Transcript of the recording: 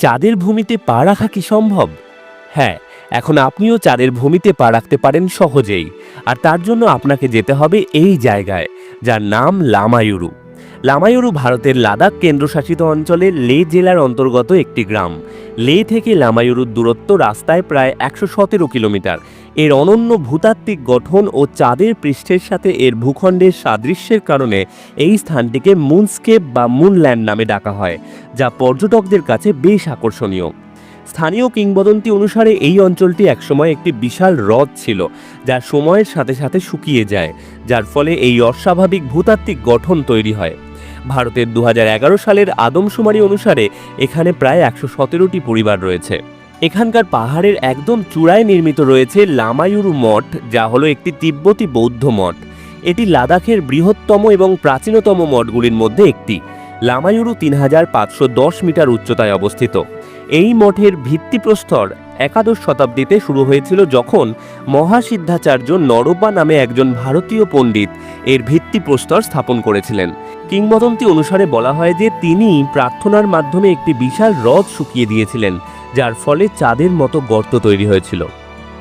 চাঁদের ভূমিতে পা রাখা কি সম্ভব? হ্যাঁ এখন আপনিও চাঁদের ভূমিতে পা রাখতে পারেন সহজেই। আর তার জন্য আপনাকে যেতে হবে এই জায়গায়, যার নাম লামায়ুরু। লামায়ুরু ভারতের লাদাখ কেন্দ্রশাসিত অঞ্চলের লে জেলার অন্তর্গত একটি গ্রাম। লে থেকে লামায়ুরুর দূরত্ব রাস্তায় প্রায় একশো সতেরো কিলোমিটার। এর অনন্য ভূতাত্ত্বিক গঠন ও চাঁদের পৃষ্ঠের সাথে এর ভূখণ্ডের সাদৃশ্যের কারণে এই স্থানটিকে মুনস্কেপ বা মুনল্যান্ড নামে ডাকা হয়, যা পর্যটকদের কাছে বেশ আকর্ষণীয়। স্থানীয় কিংবদন্তি অনুসারে এই অঞ্চলটি একসময় একটি বিশাল হ্রদ ছিল, যা সময়ের সাথে সাথে শুকিয়ে যায়, যার ফলে এই অস্বাভাবিক ভূতাত্ত্বিক গঠন তৈরি হয়। ভারতের দু হাজার এগারো সালের আদমশুমারি অনুসারে এখানে প্রায় একশো সতেরোটি পরিবার রয়েছে। এখানকার পাহাড়ের একদম চূড়ায় নির্মিত রয়েছে লামায়ুরু মঠ, যা হলো একটি তিব্বতী বৌদ্ধ মঠ। এটি লাদাখের বৃহত্তম এবং প্রাচীনতম মঠগুলির মধ্যে একটি। লামায়ুরু তিন হাজার পাঁচশো দশ মিটার উচ্চতায় অবস্থিত। এই মঠের ভিত্তিপ্রস্তর একাদশ শতাব্দীতে শুরু হয়েছিল যখন মহাসিদ্ধাচার্য নরপা নামে একজন ভারতীয় পণ্ডিত এর ভিত্তিপ্রস্তর স্থাপন করেছিলেন। কিংবদন্তি অনুসারে বলা হয় যে, তিনি প্রার্থনার মাধ্যমে একটি বিশাল হ্রদ শুকিয়ে দিয়েছিলেন, যার ফলে চাঁদের মতো গর্ত তৈরি হয়েছিল।